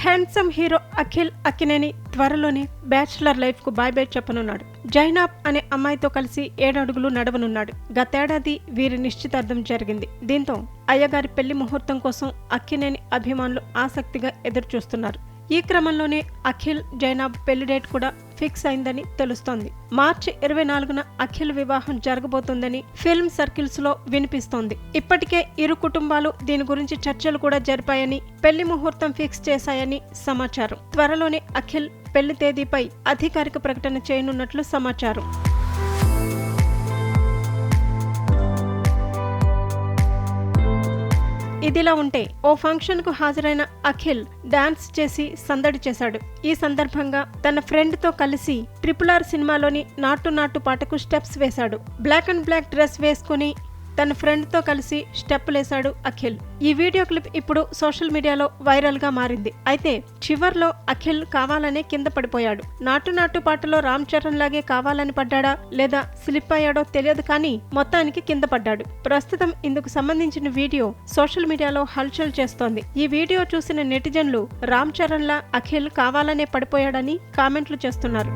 Handsome hero Akhil Akkineni త్వరలోనే bachelor లైఫ్కు bye bye చెప్పనున్నాడు. జైనాబ్ అనే అమ్మాయితో కలిసి ఏడడుగులు నడవనున్నాడు. గతేడాది వీరి నిశ్చితార్థం జరిగింది. దీంతో అయ్యగారి పెళ్ళి ముహూర్తం కోసం అక్కినేని అభిమానులు ఆసక్తిగా ఎదురుచూస్తున్నారు. ఈ క్రమంలోనే అఖిల్ జైనాబ్ పెళ్ళి డేట్ కూడా ఫిక్స్ అయిందని తెలుస్తోంది. మార్చి ఇరవై నాలుగున అఖిల్ వివాహం జరగబోతోందని ఫిల్మ్ సర్కిల్స్లో వినిపిస్తోంది. ఇప్పటికే ఇరు కుటుంబాలు దీని గురించి చర్చలు కూడా జరిపాయని పెళ్ళి ముహూర్తం ఫిక్స్ చేశాయని సమాచారం. త్వరలోనే అఖిల్ పెళ్ళి తేదీపై అధికారిక ప్రకటన చేయనున్నట్లు సమాచారం. ఇదిలా ఉంటే ఓ ఫంక్షన్కు హాజరైన అఖిల్ డాన్స్ చేసి సందడి చేశాడు. ఈ సందర్భంగా తన ఫ్రెండ్తో కలిసి ట్రిపుల్ ఆర్ సినిమాలోని నాటు నాటు పాటకు స్టెప్స్ వేశాడు. బ్లాక్ అండ్ బ్లాక్ డ్రెస్ వేసుకుని తన ఫ్రెండ్తో కలిసి స్టెప్పులేశాడు అఖిల్. ఈ వీడియో క్లిప్ ఇప్పుడు సోషల్ మీడియాలో వైరల్గా మారింది. అయితే చివర్లో అఖిల్ కావాలనే కింద పడిపోయాడు. నాటు నాటు పాటలో రామ్ చరణ్ లాగే కావాలని పడ్డాడా లేదా స్లిప్ అయ్యాడో తెలియదు కానీ మొత్తానికి కింద పడ్డాడు. ప్రస్తుతం ఇందుకు సంబంధించిన వీడియో సోషల్ మీడియాలో హల్చల్ చేస్తోంది. ఈ వీడియో చూసిన నెటిజన్లు రామ్ చరణ్ లా అఖిల్ కావాలనే పడిపోయాడని కామెంట్లు చేస్తున్నారు.